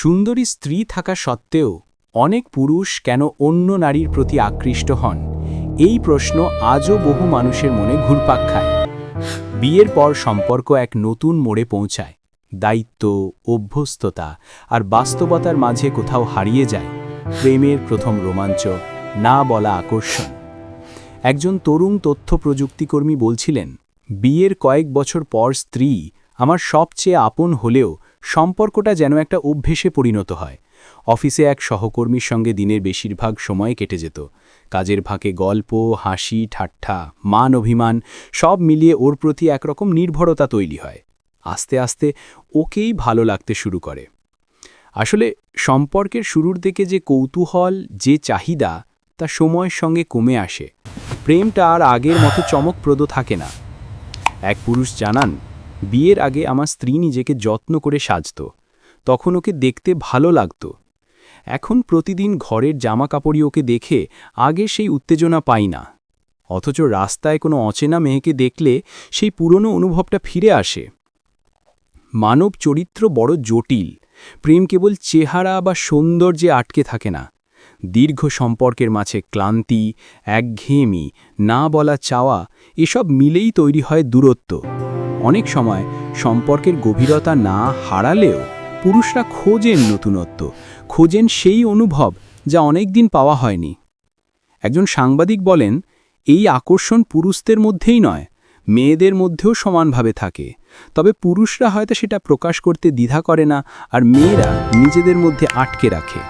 সুন্দরী স্ত্রী থাকা সত্ত্বেও অনেক পুরুষ কেন অন্য নারীর প্রতি আকৃষ্ট হন? এই প্রশ্ন আজও বহু মানুষের মনে ঘুরপাক খায়। বিয়ের পর সম্পর্ক এক নতুন মোড়ে পৌঁছায়। দায়িত্ব, অভ্যস্ততা আর বাস্তবতার মাঝে কোথাও হারিয়ে যায়। প্রেমের প্রথম রোমাঞ্চ, না বলা আকর্ষণ। একজন তরুণ তথ্য প্রযুক্তিকর্মী বলছিলেন, বিয়ের কয়েক বছর পর স্ত্রী আমার সবচেয়ে আপন হলেও সম্পর্কটা যেন একটা অভ্যেসে পরিণত হয়। অফিসে এক সহকর্মীর সঙ্গে দিনের বেশিরভাগ সময় কেটে যেত। কাজের ফাঁকে গল্প, হাসি, ঠাট্টা, মান অভিমান, সব মিলিয়ে ওর প্রতি একরকম নির্ভরতা তৈরি হয়। আস্তে আস্তে ওকেই ভালো লাগতে শুরু করে। আসলে সম্পর্কের শুরুর দিকে যে কৌতূহল, যে চাহিদা, তা সময়ের সঙ্গে কমে আসে। প্রেমটা আর আগের মতো চমকপ্রদ থাকে না। এক পুরুষ জানান বিয়ের আগে আমার স্ত্রী নিজেকে যত্ন করে সাজত। তখন ওকে দেখতে ভালো লাগত। এখন প্রতিদিন ঘরের জামা কাপড়ই ওকে দেখে আগে সেই উত্তেজনা পাই না। অথচ রাস্তায় কোনো অচেনা মেয়েকে দেখলে সেই পুরনো অনুভবটা ফিরে আসে। মানব চরিত্র বড় জটিল। প্রেম কেবল চেহারা বা সৌন্দর্যে আটকে থাকে না। দীর্ঘ সম্পর্কের মাঝে ক্লান্তি, একঘেয়েমি, না বলা চাওয়া, এসব মিলেই তৈরি হয় দূরত্ব। অনেক সময় সম্পর্কের গভীরতা না হারালেও পুরুষরা খোঁজেন নতুনত্ব, খোঁজেন সেই অনুভব যা অনেক দিন পাওয়া হয়নি। একজন সাংবাদিক বলেন, এই আকর্ষণ পুরুষদের মধ্যেই নয়, মেয়েদের মধ্যেও সমানভাবে থাকে। তবে পুরুষরা হয়তো সেটা প্রকাশ করতে দ্বিধা করে না আর মেয়েরা নিজেদের মধ্যে আটকে রাখে।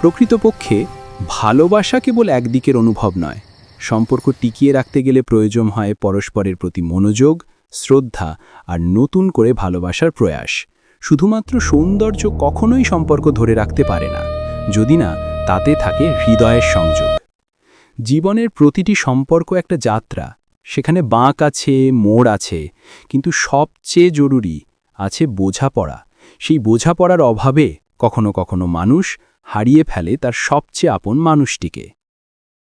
প্রকৃতপক্ষে ভালোবাসা কেবল একদিকের অনুভব নয়। সম্পর্ক টিকিয়ে রাখতে গেলে প্রয়োজন হয় পরস্পরের প্রতি মনোযোগ শ্রদ্ধা আর নতুন করে ভালোবাসার প্রয়াস। শুধুমাত্র সৌন্দর্য কখনোই সম্পর্ক ধরে রাখতে পারে না, যদি না, তাতে থাকে হৃদয়ের সংযোগ। জীবনের প্রতিটি সম্পর্ক একটা যাত্রা, সেখানে বাঁক আছে, মোড় আছে, কিন্তু সবচেয়ে জরুরি আছে বোঝাপড়া। সেই বোঝাপড়ার অভাবে কখনো কখনো মানুষ হারিয়ে ফেলে তার সবচেয়ে আপন মানুষটিকে।